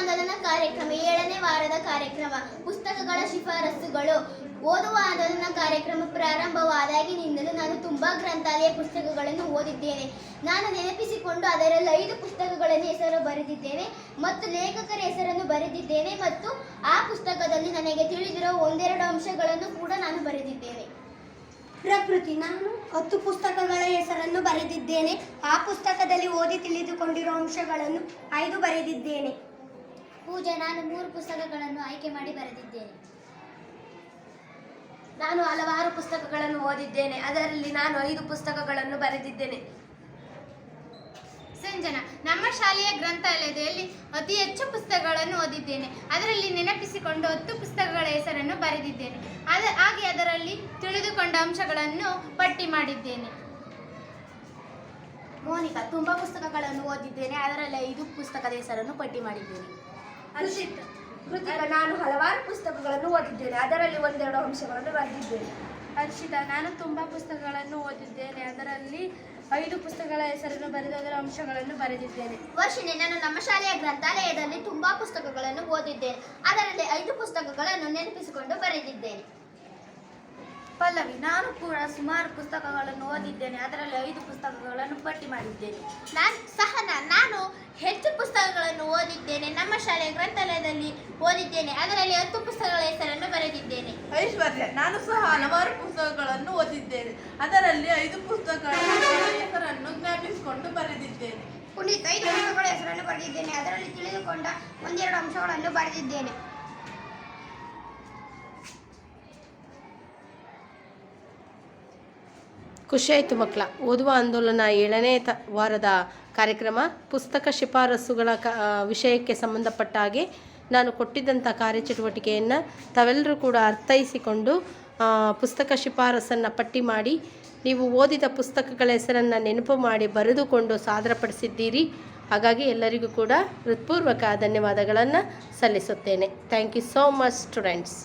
ಆಂದೋಲನ ಕಾರ್ಯಕ್ರಮ, ಏಳನೇ ವಾರದ ಕಾರ್ಯಕ್ರಮ, ಪುಸ್ತಕಗಳ ಶಿಫಾರಸುಗಳು. ಓದುವ ಆಂದೋಲನ ಕಾರ್ಯಕ್ರಮ ಪ್ರಾರಂಭವಾದಾಗಿನಿಂದಲೂ ನಾನು ತುಂಬಾ ಗ್ರಂಥಾಲಯ ಪುಸ್ತಕಗಳನ್ನು ಓದಿದ್ದೇನೆ. ನಾನು ನೆನಪಿಸಿಕೊಂಡು ಅದರಲ್ಲಿ ಐದು ಪುಸ್ತಕಗಳನ್ನು ಹೆಸರು ಬರೆದಿದ್ದೇನೆ ಮತ್ತು ಲೇಖಕರ ಹೆಸರನ್ನು ಬರೆದಿದ್ದೇನೆ ಮತ್ತು ಆ ಪುಸ್ತಕದಲ್ಲಿ ನನಗೆ ತಿಳಿದಿರುವ ಒಂದೆರಡು ಅಂಶಗಳನ್ನು ಕೂಡ ನಾನು ಬರೆದಿದ್ದೇನೆ. ಪ್ರಕೃತಿ, ನಾನು ಹತ್ತು ಪುಸ್ತಕಗಳ ಹೆಸರನ್ನು ಬರೆದಿದ್ದೇನೆ. ಆ ಪುಸ್ತಕದಲ್ಲಿ ಓದಿ ತಿಳಿದುಕೊಂಡಿರೋ ಅಂಶಗಳನ್ನು ಐದು ಬರೆದಿದ್ದೇನೆ. ಪೂಜಾ ನಾನು ಮೂರು ಪುಸ್ತಕಗಳನ್ನು ಆಯ್ಕೆ ಮಾಡಿ ಬರೆದಿದ್ದೇನೆ. ನಾನು ಹಲವಾರು ಪುಸ್ತಕಗಳನ್ನು ಓದಿದ್ದೇನೆ. ಅದರಲ್ಲಿ ನಾನು ಐದು ಪುಸ್ತಕಗಳನ್ನು ಬರೆದಿದ್ದೇನೆ. ಸಂಜನಾ ನಮ್ಮ ಶಾಲೆಯ ಗ್ರಂಥಾಲಯದಲ್ಲಿ ಅತಿ ಹೆಚ್ಚು ಪುಸ್ತಕಗಳನ್ನು ಓದಿದ್ದೇನೆ. ಅದರಲ್ಲಿ ನೆನಪಿಸಿಕೊಂಡು ಹತ್ತು ಪುಸ್ತಕಗಳ ಹೆಸರನ್ನು ಬರೆದಿದ್ದೇನೆ. ಅದ ಹಾಗೆ ಅದರಲ್ಲಿ ತಿಳಿದುಕೊಂಡ ಅಂಶಗಳನ್ನು ಪಟ್ಟಿ ಮಾಡಿದ್ದೇನೆ. ಮೋನಿಕಾ ತುಂಬಾ ಪುಸ್ತಕಗಳನ್ನು ಓದಿದ್ದೇನೆ. ಅದರಲ್ಲಿ ಐದು ಪುಸ್ತಕದ ಹೆಸರನ್ನು ಪಟ್ಟಿ ಮಾಡಿದ್ದೇನೆ. ಹರ್ಷಿತ್ ಕೃತಿಕ ನಾನು ಹಲವಾರು ಪುಸ್ತಕಗಳನ್ನು ಓದಿದ್ದೇನೆ. ಅದರಲ್ಲಿ ಒಂದೆರಡು ಅಂಶಗಳನ್ನು ಬರೆದಿದ್ದೇನೆ. ಹರ್ಷಿತ ನಾನು ತುಂಬ ಪುಸ್ತಕಗಳನ್ನು ಓದಿದ್ದೇನೆ. ಅದರಲ್ಲಿ ಐದು ಪುಸ್ತಕಗಳ ಹೆಸರನ್ನು ಬರೆದು ಅದರ ಅಂಶಗಳನ್ನು ಬರೆದಿದ್ದೇನೆ. ವರ್ಷಿಣಿ ನಾನು ನಮ್ಮ ಶಾಲೆಯ ಗ್ರಂಥಾಲಯದಲ್ಲಿ ತುಂಬಾ ಪುಸ್ತಕಗಳನ್ನು ಓದಿದ್ದೇನೆ. ಅದರಲ್ಲಿ ಐದು ಪುಸ್ತಕಗಳನ್ನು ನೆನಪಿಸಿಕೊಂಡು ಬರೆದಿದ್ದೇನೆ. ಪಲ್ಲವಿ ನಾನು ಕೂಡ ಸುಮಾರು ಪುಸ್ತಕಗಳನ್ನು ಓದಿದ್ದೇನೆ. ಅದರಲ್ಲಿ ಐದು ಪುಸ್ತಕಗಳನ್ನು ಪಟ್ಟಿ ಮಾಡಿದ್ದೇನೆ. ನಾನು ಸಹನ ನಾನು ಹೆಚ್ಚು ಪುಸ್ತಕಗಳನ್ನು ಓದಿದ್ದೇನೆ. ನಮ್ಮ ಶಾಲೆಯ ಗ್ರಂಥಾಲಯದಲ್ಲಿ ಓದಿದ್ದೇನೆ. ಅದರಲ್ಲಿ ಹತ್ತು ಪುಸ್ತಕಗಳ ಹೆಸರನ್ನು ಬರೆದಿದ್ದೇನೆ. ಐಶ್ವರ್ಯ ನಾನು ಸಹ ಹಲವಾರು ಪುಸ್ತಕಗಳನ್ನು ಓದಿದ್ದೇನೆ. ಅದರಲ್ಲಿ ಐದು ಪುಸ್ತಕಗಳ ಹೆಸರನ್ನು ಜ್ಞಾಪಿಸಿಕೊಂಡು ಬರೆದಿದ್ದೇನೆ. ಪುನೀತ್ ಐದು ಪುಸ್ತಕಗಳ ಹೆಸರನ್ನು ಬರೆದಿದ್ದೇನೆ. ಅದರಲ್ಲಿ ತಿಳಿದುಕೊಂಡ ಒಂದೆರಡು ಅಂಶಗಳನ್ನು ಬರೆದಿದ್ದೇನೆ. ಖುಷಿಯಾಯಿತು ಮಕ್ಕಳ ಓದುವ ಆಂದೋಲನ ಏಳನೇ ತ ವಾರದ ಕಾರ್ಯಕ್ರಮ ಪುಸ್ತಕ ಶಿಫಾರಸುಗಳ ಕ ವಿಷಯಕ್ಕೆ ಸಂಬಂಧಪಟ್ಟ ಹಾಗೆ ನಾನು ಕೊಟ್ಟಿದ್ದಂಥ ಕಾರ್ಯಚಟುವಟಿಕೆಯನ್ನು ತಾವೆಲ್ಲರೂ ಕೂಡ ಅರ್ಥೈಸಿಕೊಂಡು ಪುಸ್ತಕ ಶಿಫಾರಸನ್ನು ಪಟ್ಟಿ ಮಾಡಿ, ನೀವು ಓದಿದ ಪುಸ್ತಕಗಳ ಹೆಸರನ್ನು ನೆನಪು ಮಾಡಿ ಬರೆದುಕೊಂಡು ಸಾದರಪಡಿಸಿದ್ದೀರಿ. ಹಾಗಾಗಿ ಎಲ್ಲರಿಗೂ ಕೂಡ ಹೃತ್ಪೂರ್ವಕ ಧನ್ಯವಾದಗಳನ್ನು ಸಲ್ಲಿಸುತ್ತೇನೆ. Thank you so much students